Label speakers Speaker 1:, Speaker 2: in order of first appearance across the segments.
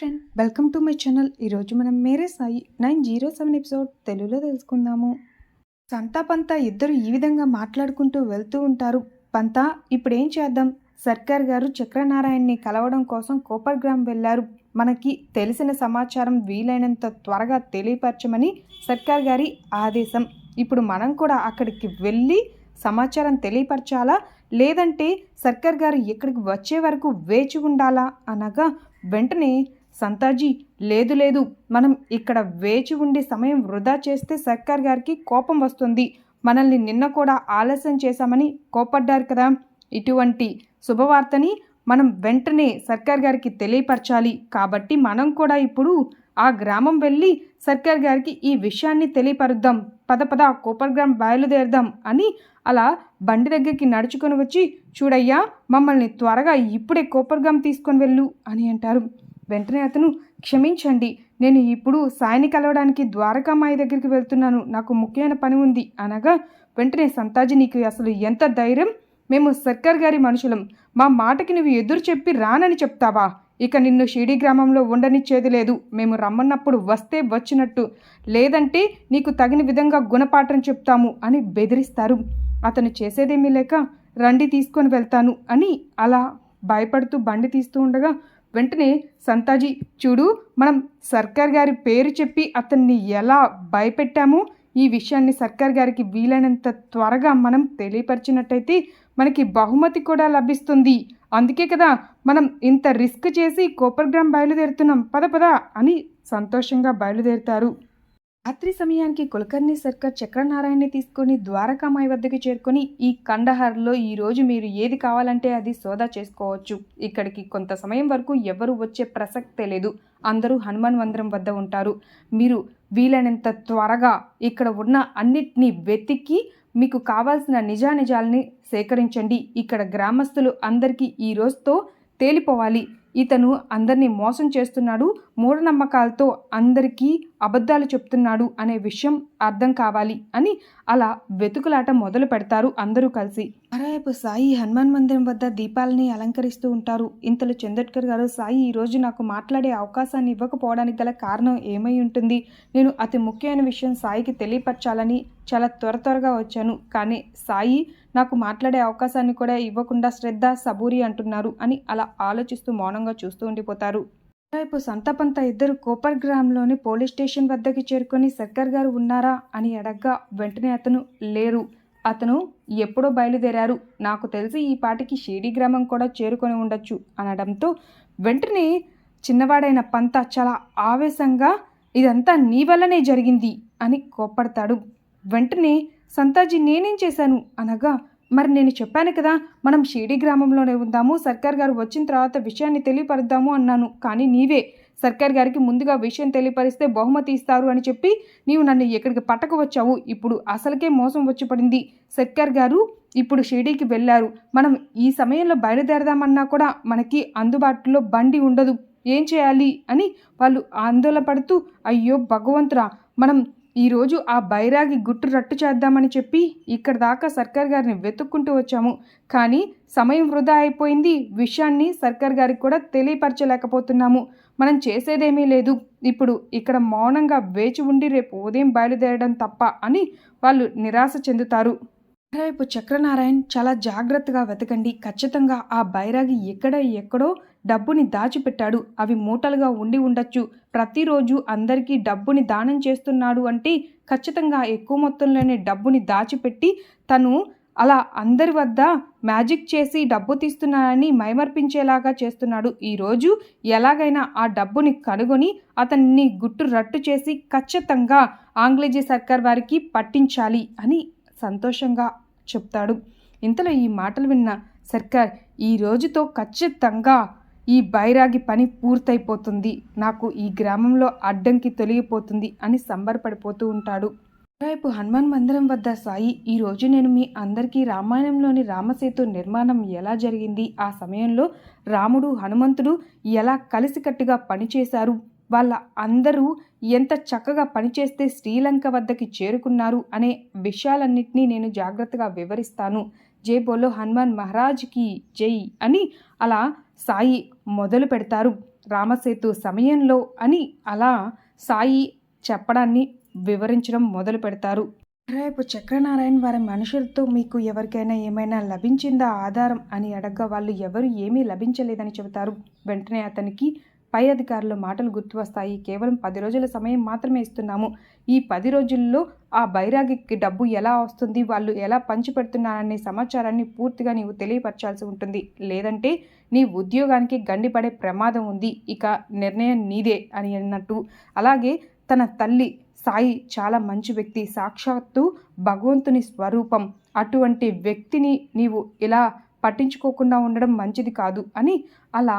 Speaker 1: Friend welcome to my channel ఈరోజు మనం Mere Sai nine zero seven episode తెలుగులో తెలుసుకుందాము. సంతా పంత ఇద్దరు ఈ విధంగా మాట్లాడుకుంటూ వెళ్తూ ఉంటారు. పంత ఇప్పుడు ఏం చేద్దాం? సర్కార్ గారు చక్రనారాయణని కలవడం కోసం కోపర్ గ్రామ్ వెళ్ళారు. మనకి తెలిసిన సమాచారం వీలైనంత త్వరగా తెలియపరచమని సర్కార్ గారి ఆదేశం. ఇప్పుడు మనం కూడా అక్కడికి వెళ్ళి సమాచారం తెలియపరచాలా? లేదంటే సర్కార్ గారు ఇక్కడికి వచ్చే వరకు వేచి ఉండాలా? అనగా వెంటనే సంతాజీ లేదు లేదు. మనం ఇక్కడ వేచి ఉండి సమయం వృధా చేస్తే సర్కార్ గారికి కోపం వస్తుంది. మనల్ని నిన్న కూడా ఆలస్యం చేశామని కోపడ్డారు కదా. ఇటువంటి శుభవార్తని మనం వెంటనే సర్కార్ గారికి తెలియపరచాలి. కాబట్టి మనం కూడా ఇప్పుడు ఆ గ్రామం వెళ్ళి సర్కార్ గారికి ఈ విషయాన్ని తెలియపరుద్దాం. పద పద కోపర్ గ్రామ్ బయలుదేరదాం అని అలా బండి దగ్గరికి నడుచుకొని వచ్చి చూడయ్యా మమ్మల్ని త్వరగా ఇప్పుడే కోపర్ గ్రామ్ తీసుకొని వెళ్ళు అని అంటారు. వెంటనే అతను క్షమించండి నేను ఇప్పుడు సాయిని కలవడానికి ద్వారకామాయి దగ్గరికి వెళ్తున్నాను నాకు ముఖ్యమైన పని ఉంది అనగా వెంటనే సంతాజీ నీకు అసలు ఎంత ధైర్యం? మేము సర్కార్ గారి మనుషులం. మా మాటకి నువ్వు ఎదురు చెప్పి రానని చెప్తావా? ఇక నిన్ను షిడి గ్రామంలో ఉండనిచ్చేది లేదు. మేము రమ్మన్నప్పుడు వస్తే వచ్చినట్టు. లేదంటే నీకు తగిన విధంగా గుణపాఠం చెప్తాము అని బెదిరిస్తారు. అతను చేసేదేమీ లేక రండి తీసుకొని వెళ్తాను అని అలా భయపడుతూ బండి తీస్తూ ఉండగా వెంటనే సంతాజీ చూడు మనం సర్కార్ గారి పేరు చెప్పి అతన్ని ఎలా భయపెట్టామో ఈ విషయాన్ని సర్కార్ గారికి వీలైనంత త్వరగా మనం తెలియపరిచినట్టయితే మనకి బహుమతి కూడా లభిస్తుంది. అందుకే కదా మనం ఇంత రిస్క్ చేసి కోపర్ గ్రామ్ బయలుదేరుతున్నాం. పద పద అని సంతోషంగా బయలుదేరుతారు. రాత్రి సమయానికి కులకర్ణి సర్కార్ చక్రనారాయణని తీసుకొని ద్వారకామాయి వద్దకు చేరుకొని ఈ కండహార్లో రోజు మీరు ఏది కావాలంటే అది సోదా చేసుకోవచ్చు. ఇక్కడికి కొంత సమయం వరకు ఎవరు వచ్చే ప్రసక్తే లేదు. అందరూ హనుమాన్ మందిరం వద్ద ఉంటారు. మీరు వీలైనంత త్వరగా ఇక్కడ ఉన్న అన్నిటినీ వెతికి మీకు కావాల్సిన నిజానిజాలని సేకరించండి. ఇక్కడ గ్రామస్తులు అందరికీ ఈ రోజుతో తేలిపోవాలి. ఇతను అందరినీ మోసం చేస్తున్నాడు మూఢనమ్మకాలతో అందరికీ అబద్ధాలు చెప్తున్నాడు అనే విషయం అర్థం కావాలి అని అలా వెతుకులాట మొదలు పెడతారు అందరూ కలిసి. మరోవైపు సాయి హనుమాన్ మందిరం వద్ద దీపాలని అలంకరిస్తూ ఉంటారు. ఇంతలో చందట్కర్ గారు సాయి ఈరోజు నాకు మాట్లాడే అవకాశాన్ని ఇవ్వకపోవడానికి గల కారణం ఏమై ఉంటుంది? నేను అతి ముఖ్యమైన విషయం సాయికి తెలియపరచాలని చాలా త్వర త్వరగా వచ్చాను. కానీ సాయి నాకు మాట్లాడే అవకాశాన్ని కూడా ఇవ్వకుండా శ్రద్ధ సబూరి అంటున్నారు అని అలా ఆలోచిస్తూ మౌనంగా చూస్తూ ఉండిపోతారు. వైపు సంతపంత ఇద్దరు కోపర్ గ్రామంలోని పోలీస్ స్టేషన్ వద్దకి చేరుకొని సర్కార్ గారు ఉన్నారా అని అడగ్గా వెంటనే అతను లేరు. అతను ఎప్పుడో బయలుదేరారు. నాకు తెలిసి ఈ పాటికి షీడీ గ్రామం కూడా చేరుకొని ఉండొచ్చు అనడంతో వెంటనే చిన్నవాడైన పంత చాలా ఆవేశంగా ఇదంతా నీ వల్లనే జరిగింది అని కోప్పడతాడు. వెంటనే సంతాజీ నేనేం చేశాను? అనగా మరి నేను చెప్పాను కదా మనం షిరిడి గ్రామంలోనే ఉందాము సర్కార్ గారు వచ్చిన తర్వాత విషయాన్ని తెలియపరుద్దాము అన్నాను. కానీ నీవే సర్కార్ గారికి ముందుగా విషయం తెలియపరిస్తే బహుమతి ఇస్తారు అని చెప్పి నీవు నన్ను ఎక్కడికి పట్టకు వచ్చావు? ఇప్పుడు అసలుకే మోసం వచ్చి పడింది. సర్కార్ గారు ఇప్పుడు షిరిడీకి వెళ్ళారు. మనం ఈ సమయంలో బయలుదేరదామన్నా కూడా మనకి అందుబాటులో బండి ఉండదు. ఏం చేయాలి? అని వాళ్ళు ఆందోళన పడుతూ అయ్యో భగవంతురా మనం ఈరోజు ఆ బైరాగి గుట్టు రట్టు చేద్దామని చెప్పి ఇక్కడ దాకా సర్కార్ గారిని వెతుక్కుంటూ వచ్చాము. కానీ సమయం వృధా అయిపోయింది. విషయాన్ని సర్కార్ గారికి కూడా తెలియపరచలేకపోతున్నాము. మనం చేసేదేమీ లేదు. ఇప్పుడు ఇక్కడ మౌనంగా వేచి ఉండి రేపు ఉదయం బయలుదేరడం తప్ప అని వాళ్ళు నిరాశ చెందుతారు. రేపు చక్రనారాయణ్ చాలా జాగ్రత్తగా వెతకండి. ఖచ్చితంగా ఆ బైరాగి ఎక్కడ ఎక్కడో డబ్బుని దాచిపెట్టాడు. అవి మూటలుగా ఉండి ఉండొచ్చు. ప్రతిరోజు అందరికీ డబ్బుని దానం చేస్తున్నాడు అంటే ఖచ్చితంగా ఎక్కువ మొత్తంలోనే డబ్బుని దాచిపెట్టి తను అలా అందరి వద్ద మ్యాజిక్ చేసి డబ్బు తీస్తున్నానని మైమర్పించేలాగా చేస్తున్నాడు. ఈరోజు ఎలాగైనా ఆ డబ్బుని కనుగొని అతన్ని గుట్టు రట్టు చేసి ఖచ్చితంగా ఆంగ్లేజీ సర్కార్ వారికి పట్టించాలి అని సంతోషంగా చెప్తాడు. ఇంతలో ఈ మాటలు విన్న సర్కార్ ఈ రోజుతో ఖచ్చితంగా ఈ బైరాగి పని పూర్తయిపోతుంది. నాకు ఈ గ్రామంలో అడ్డంకి తొలగిపోతుంది అని సంబరపడిపోతూ ఉంటాడు. రేపు హనుమాన్ మందిరం వద్ద సాయి ఈరోజు నేను మీ అందరికీ రామాయణంలోని రామసేతు నిర్మాణం ఎలా జరిగింది? ఆ సమయంలో రాముడు హనుమంతుడు ఎలా కలిసికట్టుగా పనిచేశారు? వాళ్ళ అందరూ ఎంత చక్కగా పనిచేస్తే శ్రీలంక వద్దకి చేరుకున్నారు అనే విషయాలన్నింటినీ నేను జాగ్రత్తగా వివరిస్తాను. జై బోలో హనుమాన్ మహారాజ్కి జై అని అలా సాయి మొదలు పెడతారు. రామసేతు సమయంలో అని అలా సాయి చెప్పడాన్ని వివరించడం మొదలు పెడతారు. రేపు చక్రనారాయణ వారి మనుషులతో మీకు ఎవరికైనా ఏమైనా లభించిందా ఆధారం అని అడగ్గా వాళ్ళు ఎవరు ఏమీ లభించలేదని చెబుతారు. వెంటనే అతనికి పై అధికారుల మాటలు గుర్తు వస్తాయి కేవలం పది రోజుల సమయం మాత్రమే ఇస్తున్నాము. ఈ పది రోజుల్లో ఆ బైరాగికి డబ్బు ఎలా వస్తుంది? వాళ్ళు ఎలా పంచిపెడుతున్నారనే సమాచారాన్ని పూర్తిగా నీవు తెలియపరచాల్సి ఉంటుంది. లేదంటే నీ ఉద్యోగానికి గండిపడే ప్రమాదం ఉంది. ఇక నిర్ణయం నీదే అని అన్నట్టు. అలాగే తన తల్లి సాయి చాలా మంచి వ్యక్తి. సాక్షాత్తు భగవంతుని స్వరూపం. అటువంటి వ్యక్తిని నీవు ఇలా పట్టించుకోకుండా ఉండడం మంచిది కాదు అని అలా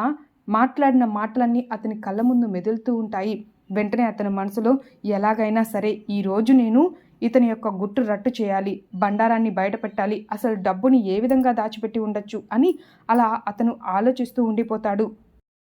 Speaker 1: మాట్లాడిన మాటలన్నీ అతని కళ్ళ ముందు మెదులుతూ ఉంటాయి. వెంటనే అతని మనసులో ఎలాగైనా సరే ఈరోజు నేను ఇతని యొక్క గుట్టు రట్టు చేయాలి బండారాన్ని బయటపెట్టాలి అసలు డబ్బుని ఏ విధంగా దాచిపెట్టి ఉండొచ్చు అని అలా అతను ఆలోచిస్తూ ఉండిపోతాడు.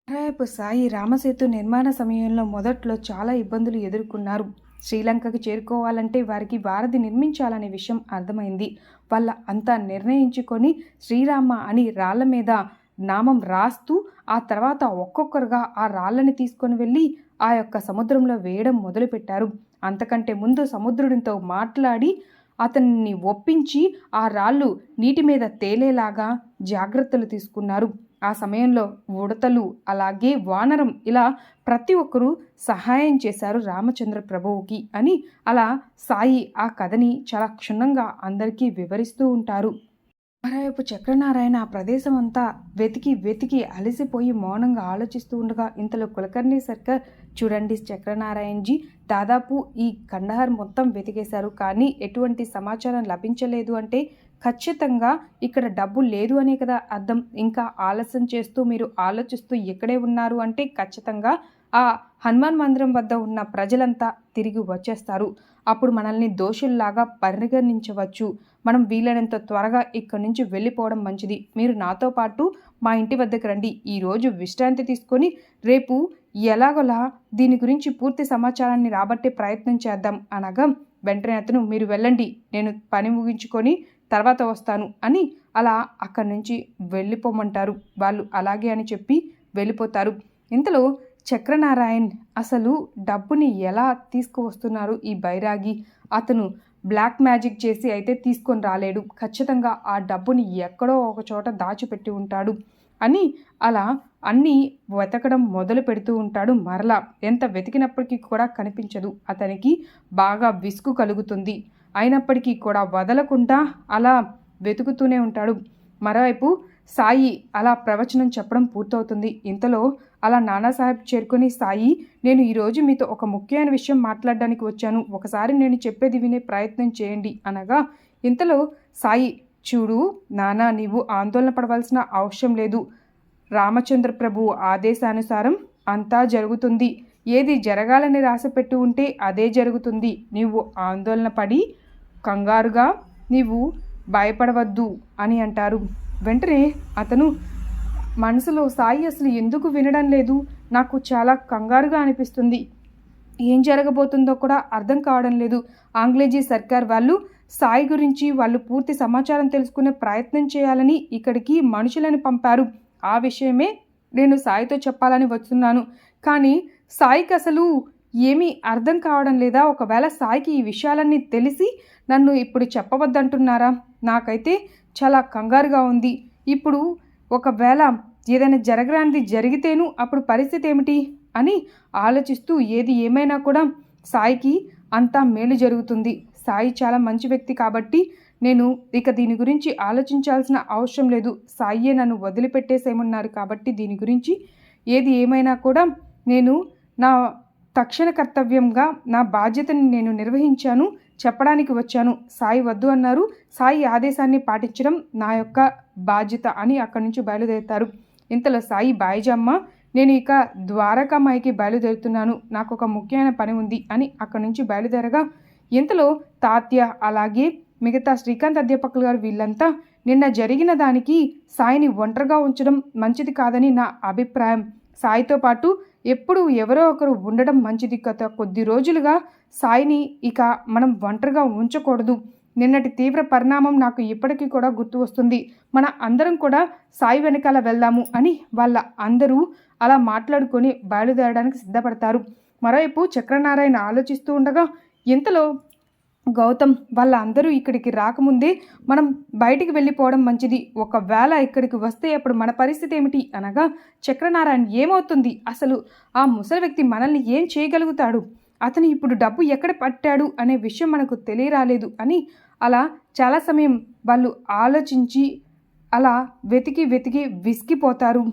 Speaker 1: రేపు సాయి రామసేతు నిర్మాణ సమయంలో మొదట్లో చాలా ఇబ్బందులు ఎదుర్కొన్నారు. శ్రీలంకకు చేరుకోవాలంటే వారికి వారధి నిర్మించాలనే విషయం అర్థమైంది. వాళ్ళ అంతా నిర్ణయించుకొని శ్రీరామ అని రాళ్ళ మీద నామం రాస్తూ ఆ తర్వాత ఒక్కొక్కరుగా ఆ రాళ్ళని తీసుకొని వెళ్ళి ఆ యొక్క సముద్రంలో వేయడం మొదలుపెట్టారు. అంతకంటే ముందు సముద్రుడితో మాట్లాడి అతన్ని ఒప్పించి ఆ రాళ్ళు నీటి మీద తేలేలాగా జాగ్రత్తలు తీసుకున్నారు. ఆ సమయంలో ఉడతలు అలాగే వానరం ఇలా ప్రతి ఒక్కరూ సహాయం చేశారు రామచంద్ర ప్రభువుకి అని అలా సాయి ఆ కథని చాలా క్షుణ్ణంగా అందరికీ వివరిస్తూ ఉంటారు. మరోవైపు చక్రనారాయణ ఆ ప్రదేశం అంతా వెతికి వెతికి అలసిపోయి మౌనంగా ఆలోచిస్తూ ఉండగా ఇంతలో కులకర్ణి సర్కర్ చూడండి చక్రనారాయణజీ దాదాపు ఈ కండహార్ మొత్తం వెతికేశారు. కానీ ఎటువంటి సమాచారం లభించలేదు అంటే ఖచ్చితంగా ఇక్కడ డబ్బు లేదు అనే కదా అర్థం. ఇంకా ఆలస్యం చేస్తూ మీరు ఆలోచిస్తూ ఎక్కడే ఉన్నారు అంటే ఖచ్చితంగా ఆ హనుమాన్ మందిరం వద్ద ఉన్న ప్రజలంతా తిరిగి వచ్చేస్తారు. అప్పుడు మనల్ని దోషుల్లాగా పరిగణించవచ్చు. మనం వీలైనంత త్వరగా ఇక్కడి నుంచి వెళ్ళిపోవడం మంచిది. మీరు నాతో పాటు మా ఇంటి వద్దకు రండి. ఈరోజు విశ్రాంతి తీసుకొని రేపు ఎలాగోలా దీని గురించి పూర్తి సమాచారాన్ని రాబట్టే ప్రయత్నం చేద్దాం అనగా వెంటనే అతను మీరు వెళ్ళండి. నేను పని ముగించుకొని తర్వాత వస్తాను అని అలా అక్కడి నుంచి వెళ్ళిపోమంటారు. వాళ్ళు అలాగే అని చెప్పి వెళ్ళిపోతారు. ఇంతలో చక్రనారాయణ్ అసలు డబ్బుని ఎలా తీసుకువస్తున్నారు ఈ బైరాగి? అతను బ్లాక్ మ్యాజిక్ చేసి అయితే తీసుకొని రాలేడు. ఖచ్చితంగా ఆ డబ్బుని ఎక్కడో ఒక చోట దాచిపెట్టి ఉంటాడు అని అలా అన్నీ వెతకడం మొదలు పెడుతూ ఉంటాడు మరలా. ఎంత వెతికినప్పటికీ కూడా కనిపించదు. అతనికి బాగా విసుగు కలుగుతుంది. అయినప్పటికీ కూడా వదలకుండా అలా వెతుకుతూనే ఉంటాడు. మరోవైపు సాయి అలా ప్రవచనం చెప్పడం పూర్తవుతుంది. ఇంతలో అలా నానాసాహెబ్ చేరుకుని సాయి నేను ఈరోజు మీతో ఒక ముఖ్యమైన విషయం మాట్లాడడానికి వచ్చాను. ఒకసారి నేను చెప్పేది వినే ప్రయత్నం చేయండి అనగా ఇంతలో సాయి చూడు నానా నీవు ఆందోళన పడవలసిన అవసరం లేదు. రామచంద్ర ప్రభు ఆదేశానుసారం అంతా జరుగుతుంది. ఏది జరగాలని రాసిపెట్టి ఉంటే అదే జరుగుతుంది. నీవు ఆందోళన పడి కంగారుగా నీవు భయపడవద్దు అని అంటారు. వెంటనే అతను మనసులో సాయి అసలు ఎందుకు వినడం లేదు? నాకు చాలా కంగారుగా అనిపిస్తుంది. ఏం జరగబోతుందో కూడా అర్థం కావడం లేదు. ఆంగ్లేజీ సర్కార్ వాళ్ళు సాయి గురించి వాళ్ళు పూర్తి సమాచారం తెలుసుకునే ప్రయత్నం చేయాలని ఇక్కడికి మనుషులను పంపారు. ఆ విషయమే నేను సాయితో చెప్పాలని వస్తున్నాను కానీ సాయికి అసలు ఏమీ అర్థం కావడం లేదా? ఒకవేళ సాయికి ఈ విషయాలన్నీ తెలిసి నన్ను ఇప్పుడు చెప్పవద్దంటున్నారా? నాకైతే చాలా కంగారుగా ఉంది. ఇప్పుడు ఒకవేళ ఏదైనా జరగరానిది జరిగితేను అప్పుడు పరిస్థితి ఏమిటి? అని ఆలోచిస్తూ ఏది ఏమైనా కూడా సాయికి అంతా మేలు జరుగుతుంది. సాయి చాలా మంచి వ్యక్తి కాబట్టి నేను ఇక దీని గురించి ఆలోచించాల్సిన అవసరం లేదు. సాయియే నన్ను వదిలిపెట్టేసేమన్నారు కాబట్టి దీని గురించి ఏది ఏమైనా కూడా నేను నా తక్షణ కర్తవ్యంగా నా బాధ్యతని నేను నిర్వహించాను. చెప్పడానికి వచ్చాను. సాయి వద్దు అన్నారు. సాయి ఆదేశాన్ని పాటించడం నా యొక్క బాధ్యత అని అక్కడి నుంచి బయలుదేరుతారు. ఇంతలో సాయి బాయిజమ్మ నేను ఇక ద్వారకామాయికి బయలుదేరుతున్నాను. నాకు ఒక ముఖ్యమైన పని ఉంది అని అక్కడి నుంచి బయలుదేరగా ఇంతలో తాత్య అలాగే మిగతా శ్రీకాంత్ అధ్యాపకులు గారు వీళ్ళంతా నిన్న జరిగిన దానికి సాయిని ఒంటరిగా ఉంచడం మంచిది కాదని నా అభిప్రాయం. సాయితో పాటు ఎప్పుడు ఎవరో ఒకరు ఉండడం మంచిది. గత కొద్ది రోజులుగా సాయిని ఇక మనం ఒంటరిగా ఉంచకూడదు. నిన్నటి తీవ్ర పరిణామం నాకు ఇప్పటికీ కూడా గుర్తు వస్తుంది. మన అందరం కూడా సాయి వెనకాల వెళ్దాము అని వాళ్ళ అందరూ అలా మాట్లాడుకొని బయలుదేరడానికి సిద్ధపడతారు. మరోవైపు చక్రనారాయణ ఆలోచిస్తూ ఉండగా ఇంతలో గౌతమ్ వాళ్ళ అందరూ ఇక్కడికి రాకముందే మనం బయటికి వెళ్ళిపోవడం మంచిది. ఒకవేళ ఇక్కడికి వస్తే అప్పుడు మన పరిస్థితి ఏమిటి? అనగా చక్రనారాయణ ఏమవుతుంది? అసలు ఆ ముసలి వ్యక్తి మనల్ని ఏం చేయగలుగుతాడు? అతను ఇప్పుడు డబ్బు ఎక్కడ పట్టాడు అనే విషయం మనకు తెలియరాలేదు అని అలా చాలా సమయం వాళ్ళు ఆలోచించి అలా వెతికి వెతికి విసిగిపోతారు.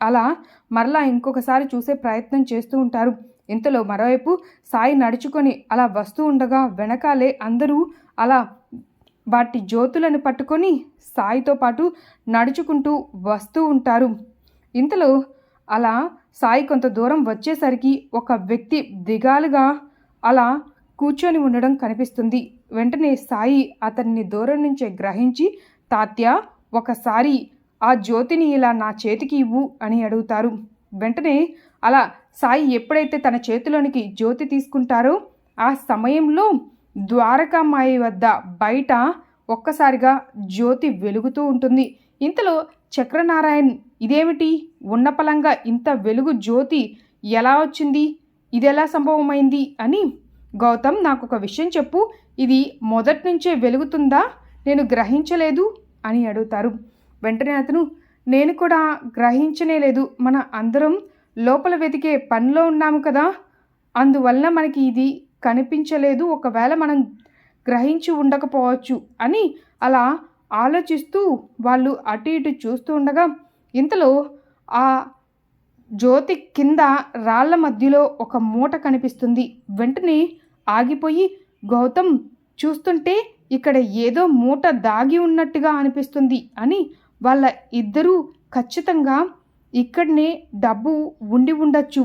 Speaker 1: అలా మరలా ఇంకొకసారి చూసే ప్రయత్నం చేస్తూ ఉంటారు. ఇంతలో మరోవైపు సాయి నడుచుకొని అలా వస్తూ ఉండగా వెనకాలే అందరూ అలా వాటి జ్యోతులను పట్టుకొని సాయితో పాటు నడుచుకుంటూ వస్తూ ఉంటారు. ఇంతలో అలా సాయి కొంత దూరం వచ్చేసరికి ఒక వ్యక్తి దిగాలుగా అలా కూర్చొని ఉండడం కనిపిస్తుంది. వెంటనే సాయి అతన్ని దూరం నుంచే గ్రహించి తాత్య ఒకసారి ఆ జ్యోతిని ఇలా నా చేతికి ఇవ్వు అని అడుగుతారు. వెంటనే అలా సాయి ఎప్పుడైతే తన చేతిలోనికి జ్యోతి తీసుకుంటారో ఆ సమయంలో ద్వారకామాయి వద్ద బయట ఒక్కసారిగా జ్యోతి వెలుగుతూ ఉంటుంది. ఇంతలో చక్రనారాయణ్ ఇదేమిటి? ఉన్నపలంగా ఇంత వెలుగు జ్యోతి ఎలా వచ్చింది? ఇది ఎలా సంభవమైంది? అని గౌతమ్ నాకు ఒక విషయం చెప్పు. ఇది మొదటి నుంచే వెలుగుతుందా? నేను గ్రహించలేదు అని అడుగుతారు. వెంటనే అతను నేను కూడా గ్రహించనే లేదు. మన అందరం లోపల వెతికే పనిలో ఉన్నాము కదా. అందువల్ల మనకి ఇది కనిపించలేదు. ఒకవేళ మనం గ్రహించి ఉండకపోవచ్చు అని అలా ఆలోచిస్తూ వాళ్ళు అటు ఇటు చూస్తూ ఉండగా ఇంతలో ఆ జ్యోతి కింద రాళ్ళ మధ్యలో ఒక మూట కనిపిస్తుంది. వెంటనే ఆగిపోయి గౌతమ్ చూస్తుంటే ఇక్కడ ఏదో మూట దాగి ఉన్నట్టుగా అనిపిస్తుంది అని వాళ్ళ ఇద్దరూ ఖచ్చితంగా ఇక్కడనే డబ్బు ఉండి ఉండొచ్చు.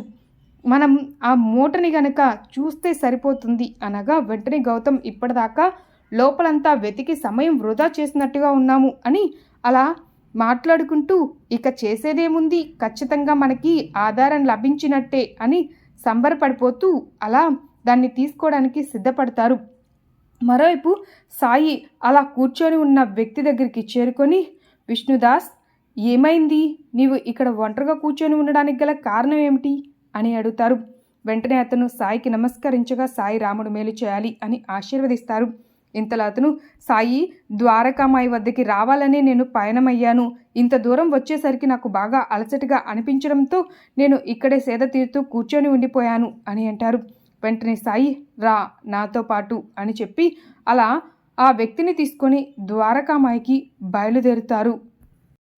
Speaker 1: మనం ఆ మూటని గనక చూస్తే సరిపోతుంది అనగా వెంటనే గౌతమ్ ఇప్పటిదాకా లోపలంతా వెతికి సమయం వృధా చేసినట్టుగా ఉన్నాము అని అలా మాట్లాడుకుంటూ ఇక చేసేదేముంది? ఖచ్చితంగా మనకి ఆధారం లభించినట్టే అని సంబరపడిపోతూ అలా దాన్ని తీసుకోవడానికి సిద్ధపడతారు. మరోవైపు సాయి అలా కూర్చొని ఉన్న వ్యక్తి దగ్గరికి చేరుకొని విష్ణుదాస్ ఏమైంది? నీవు ఇక్కడ ఒంటరిగా కూర్చొని ఉండడానికి గల కారణం ఏమిటి? అని అడుగుతారు. వెంటనే అతను సాయికి నమస్కరించగా సాయి రాముడు మేలు చేయాలి అని ఆశీర్వదిస్తారు. ఇంతలో అతను సాయి ద్వారకామాయి వద్దకి రావాలని నేను పయనమయ్యాను. ఇంత దూరం వచ్చేసరికి నాకు బాగా అలసటగా అనిపించడంతో నేను ఇక్కడే సేద తీరుతూ కూర్చొని ఉండిపోయాను అని అంటారు. వెంటనే సాయి రా నాతో పాటు అని చెప్పి అలా ఆ వ్యక్తిని తీసుకొని ద్వారకామాయికి బయలుదేరుతారు.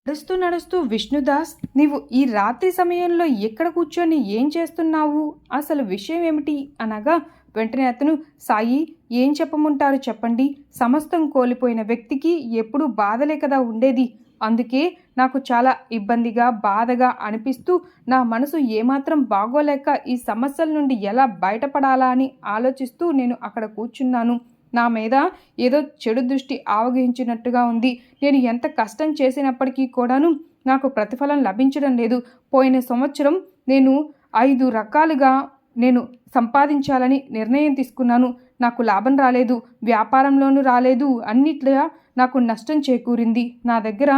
Speaker 1: నడుస్తూ నడుస్తూ విష్ణుదాస్ నీవు ఈ రాత్రి సమయంలో ఎక్కడ కూర్చొని ఏం చేస్తున్నావు? అసలు విషయం ఏమిటి? అనగా వెంటనే అతను సాయి ఏం చెప్పమంటారు చెప్పండి. సమస్తం కోల్పోయిన వ్యక్తికి ఎప్పుడూ బాధలే కదా ఉండేది. అందుకే నాకు చాలా ఇబ్బందిగా బాధగా అనిపిస్తూ నా మనసు ఏమాత్రం బాగోలేక ఈ సమస్యల నుండి ఎలా బయటపడాలా అని ఆలోచిస్తూ నేను అక్కడ కూర్చున్నాను. నా మీద ఏదో చెడు దృష్టి ఆవగించినట్టుగా ఉంది. నేను ఎంత కష్టం చేసినప్పటికీ కూడాను నాకు ప్రతిఫలం లభించడం లేదు. పోయిన సంవత్సరం నేను ఐదు రకాలుగా నేను సంపాదించాలని నిర్ణయం తీసుకున్నాను. నాకు లాభం రాలేదు. వ్యాపారంలోనూ రాలేదు. అన్నిట్లా నాకు నష్టం చేకూరింది. నా దగ్గర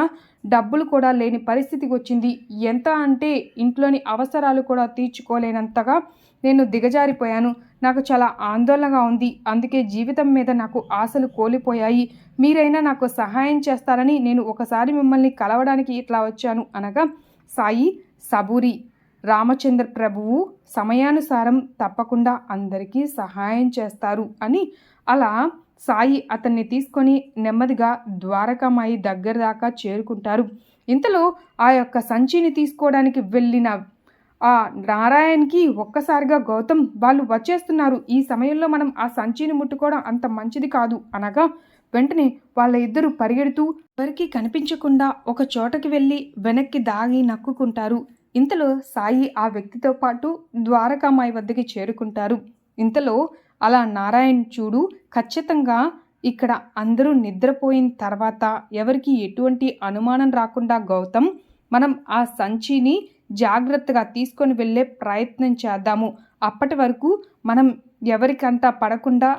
Speaker 1: డబ్బులు కూడా లేని పరిస్థితికి వచ్చింది. ఎంత అంటే ఇంట్లోని అవసరాలు కూడా తీర్చుకోలేనంతగా నేను దిగజారిపోయాను. నాకు చాలా ఆందోళనగా ఉంది. అందుకే జీవితం మీద నాకు ఆశలు కోల్పోయాయి. మీరైనా నాకు సహాయం చేస్తారని నేను ఒకసారి మిమ్మల్ని కలవడానికి ఇట్లా వచ్చాను అనగా సాయి సబూరి. రామచంద్ర ప్రభువు సమయానుసారం తప్పకుండా అందరికీ సహాయం చేస్తారు అని అలా సాయి అతన్ని తీసుకొని నెమ్మదిగా ద్వారకామాయి దగ్గర దాకా చేరుకుంటారు. ఇంతలో ఆ యొక్క సంచిని తీసుకోవడానికి వెళ్ళిన ఆ నారాయణకి ఒక్కసారిగా గౌతమ్ వాళ్ళు వచ్చేస్తున్నారు. ఈ సమయంలో మనం ఆ సంచిని ముట్టుకోవడం అంత మంచిది కాదు అనగా వెంటనే వాళ్ళ ఇద్దరు పరిగెడుతూ ఎవరికి కనిపించకుండా ఒక చోటకి వెళ్ళి వెనక్కి దాగి నక్కుకుంటారు. ఇంతలో సాయి ఆ వ్యక్తితో పాటు ద్వారకామాయి వద్దకి చేరుకుంటారు. ఇంతలో అలా నారాయణ్ చూడు ఖచ్చితంగా ఇక్కడ అందరూ నిద్రపోయిన తర్వాత ఎవరికి ఎటువంటి అనుమానం రాకుండా గౌతమ్ మనం ఆ సంచిని జాగ్రత్తగా తీసుకొని వెళ్ళే ప్రయత్నం చేద్దాము. అప్పటి వరకు మనం ఎవరికంతా పడకుండా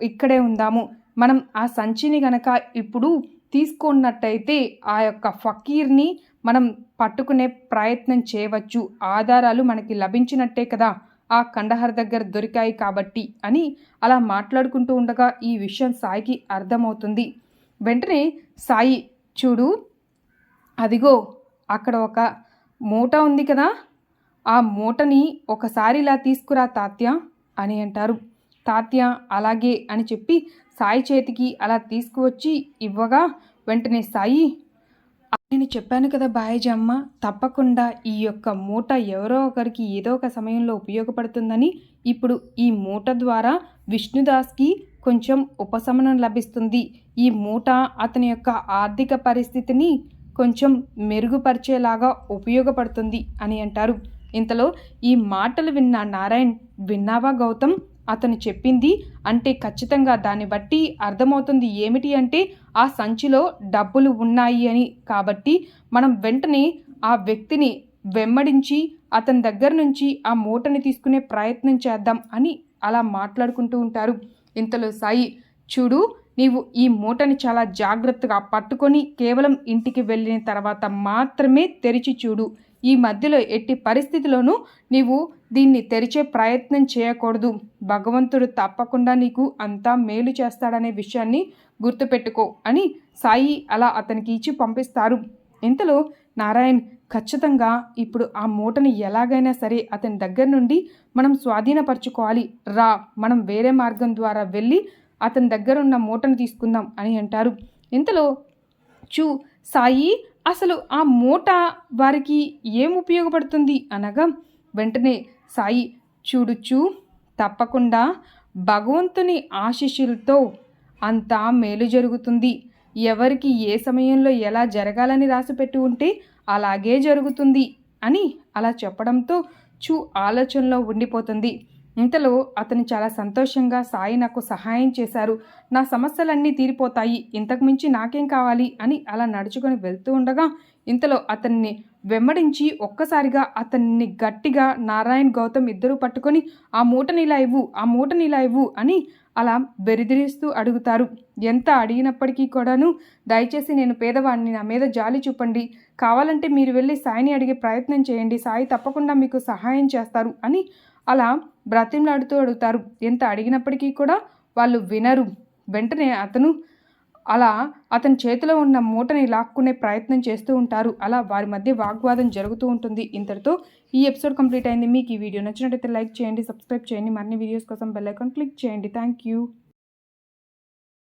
Speaker 1: ఇక్కడే ఉందాము. మనం ఆ సంచిని గనక ఇప్పుడు తీసుకున్నట్టయితే ఆ యొక్క ఫకీర్ని మనం పట్టుకునే ప్రయత్నం చేయవచ్చు. ఆధారాలు మనకి లభించినట్టే కదా. ఆ కండహర్ దగ్గర దొరికాయి కాబట్టి అని అలా మాట్లాడుకుంటూ ఉండగా ఈ విషయం సాయికి అర్థమవుతుంది. వెంటనే సాయి చూడు అదిగో అక్కడ ఒక మూట ఉంది కదా. ఆ మూటని ఒకసారి ఇలా తీసుకురా తాత్య అని అంటారు. తాత్య అలాగే అని చెప్పి సాయి చేతికి అలా తీసుకువచ్చి ఇవ్వగా వెంటనే సాయి నేను చెప్పాను కదా బాయజీ తప్పకుండా ఈ యొక్క మూట ఎవరో ఒకరికి ఏదో ఒక సమయంలో ఉపయోగపడుతుందని. ఇప్పుడు ఈ మూట ద్వారా విష్ణుదాస్కి కొంచెం ఉపశమనం లభిస్తుంది. ఈ మూట అతని యొక్క ఆర్థిక పరిస్థితిని కొంచెం మెరుగుపరిచేలాగా ఉపయోగపడుతుంది అని అంటారు. ఇంతలో ఈ మాటలు విన్న నారాయణ్ విన్నావా గౌతమ్? అతను చెప్పింది అంటే ఖచ్చితంగా దాన్ని బట్టి అర్థమవుతుంది ఏమిటి అంటే ఆ సంచిలో డబ్బులు ఉన్నాయి అని. కాబట్టి మనం వెంటనే ఆ వ్యక్తిని వెంబడించి అతని దగ్గర నుంచి ఆ మూటని తీసుకునే ప్రయత్నం చేద్దాం అని అలా మాట్లాడుకుంటూ ఉంటారు. ఇంతలో సాయి చూడు నీవు ఈ మూటని చాలా జాగ్రత్తగా పట్టుకొని కేవలం ఇంటికి వెళ్ళిన తర్వాత మాత్రమే తెరిచి చూడు. ఈ మధ్యలో ఎట్టి పరిస్థితిలోనూ నీవు దీన్ని తెరిచే ప్రయత్నం చేయకూడదు. భగవంతుడు తప్పకుండా నీకు అంతా మేలు చేస్తాడనే విషయాన్ని గుర్తుపెట్టుకో అని సాయి అలా అతనికి ఇచ్చి పంపిస్తారు. ఇంతలో నారాయణ్ ఖచ్చితంగా ఇప్పుడు ఆ మూటని ఎలాగైనా సరే అతని దగ్గర నుండి మనం స్వాధీనపరచుకోవాలి. రా మనం వేరే మార్గం ద్వారా వెళ్ళి అతని దగ్గర ఉన్న మూటను తీసుకుందాం అని అంటారు. ఇంతలో చూ సాయి అసలు ఆ మూట వారికి ఏం ఉపయోగపడుతుంది అనగా వెంటనే సాయి చూడుచు తప్పకుండా భగవంతుని ఆశీస్సులతో అంతా మేలు జరుగుతుంది. ఎవరికి ఏ సమయంలో ఎలా జరగాలని రాసిపెట్టి ఉంటే అలాగే జరుగుతుంది అని అలా చెప్పడంతో చూ ఆలోచనలో ఉండిపోతుంది. ఇంతలో అతను చాలా సంతోషంగా సాయి నాకు సహాయం చేశారు. నా సమస్యలన్నీ తీరిపోతాయి. ఇంతకుమించి నాకేం కావాలి? అని అలా నడుచుకొని వెళ్తూ ఉండగా ఇంతలో అతన్ని వెంబడించి ఒక్కసారిగా అతన్ని గట్టిగా నారాయణ్ గౌతమ్ ఇద్దరూ పట్టుకొని ఆ మూటని ఇలా ఇవ్వు ఆ మూటని ఇలా ఇవ్వు అని అలా బెరిదిరిస్తూ అడుగుతారు. ఎంత అడిగినప్పటికీ కూడాను దయచేసి నేను పేదవాడిని నా మీద జాలి చూపండి. కావాలంటే మీరు వెళ్ళి సాయిని అడిగే ప్రయత్నం చేయండి. సాయి తప్పకుండా మీకు సహాయం చేస్తారు అని అలా బ్రతిమలాడుతూ అడుగుతారు. ఎంత అడిగినప్పటికీ కూడా వాళ్ళు వినరు. వెంటనే అతను అలా అతని చేతిలో ఉన్న మూటని లాక్కునే ప్రయత్నం చేస్తూ ఉంటారు. అలా వారి మధ్య వాగ్వాదం జరుగుతూ ఉంటుంది. ఇంతటితో ఈ ఎపిసోడ్ కంప్లీట్ అయింది. మీకు ఈ వీడియో నచ్చినట్టయితే లైక్ చేయండి సబ్స్క్రైబ్ చేయండి. మరిన్ని వీడియోస్ కోసం బెల్ ఐకాన్ క్లిక్ చేయండి. Thank you.